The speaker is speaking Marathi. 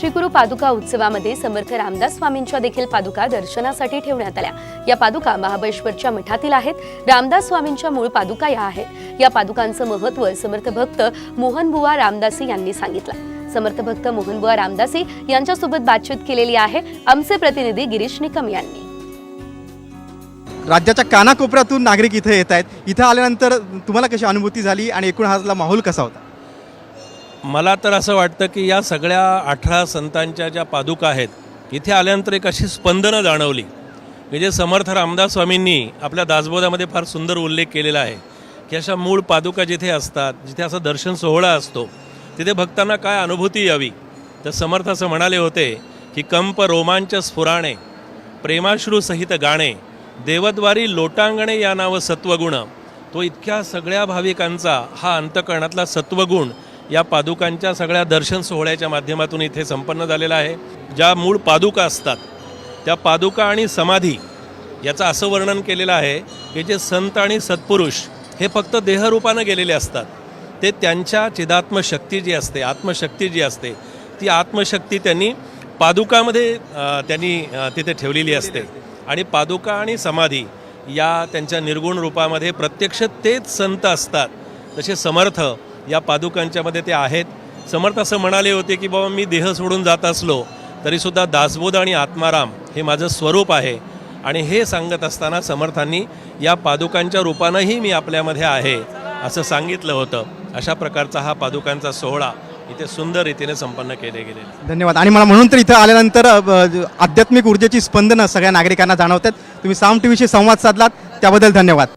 श्रीगुरु पादुका उत्सवामध्ये समर्थ रामदास स्वामींच्या देखील पादुका दर्शनासाठी ठेवण्यात आल्या. या पादुका महाबळेश्वरच्या मठातील आहेत. रामदास स्वामींच्या मूळ पादुका या आहेत. या पादुकांचं महत्त्व समर्थ भक्त मोहनबुवा रामदासी यांनी सांगितलं. समर्थ भक्त मोहनबुवा रामदासी यांच्यासोबत बातचीत केलेली आहे आमचे प्रतिनिधी गिरीश निकम यांनी. राज्याच्या कानाकोपऱ्यातून नागरिक इथे येत आहेत. इथं आल्यानंतर तुम्हाला कशी अनुभूती झाली आणि एकूण हा माहोल कसा होता? मला तर असं वाटतं की या सगळ्या अठरा संतांच्या ज्या पादुका आहेत इथे आल्यानंतर एक अशी स्पंदनं जाणवली. म्हणजे समर्थ रामदास स्वामींनी आपल्या दासबोधामध्ये फार सुंदर उल्लेख केलेला आहे की अशा मूळ पादुका जिथे असतात जिथे असा दर्शन सोहळा असतो तिथे भक्तांना काय अनुभूती यावी? तर समर्थ असं म्हणाले होते की कंप रोमांच स्फुराणे प्रेमाश्रू सहित गाणे देवद्वारी लोटांगणे या नाव सत्वगुण तो इतक्या सगळ्या भाविकांचा हा अंतकरणातला सत्वगुण या पादुकांच्या सगळ्या दर्शन सोहळ्याच्या माध्यमातून इथे संपन्न झालेला आहे. ज्या मूळ पादुका असतात त्या पादुका आणि समाधी याचं असं वर्णन केलेलं आहे की जे संत आणि सत्पुरुष हे फक्त देहरूपानं गेलेले असतात. ते त्यांच्या चिदात्मशक्ती जी असते आत्मशक्ती जी असते ती आत्मशक्ती त्यांनी पादुकामध्ये त्यांनी तिथे ठेवलेली असते. आणि पादुका आणि समाधी या त्यांच्या निर्गुण रूपामध्ये प्रत्यक्ष तेच संत असतात. तसे समर्थ या पादुकांच्यामध्ये ते आहेत. समर्थ असं म्हणाले होते की बाबा मी देह सोडून जात असलो तरीसुद्धा दासबोध आणि आत्माराम हे माझं स्वरूप आहे. आणि हे सांगत असताना समर्थांनी या पादुकांच्या रूपानंही मी आपल्यामध्ये आहे असं सांगितलं होतं. अशा प्रकारचा हा पादुकांचा सोहळा इथे सुंदर रीतीने संपन्न केले गेले धन्यवाद. आणि मला म्हणून तर इथं आल्यानंतर आध्यात्मिक ऊर्जेची स्पंदनं सगळ्या नागरिकांना जाणवतात. तुम्ही साम टी व्हीशी संवाद साधलात. त्याबद्दल धन्यवाद.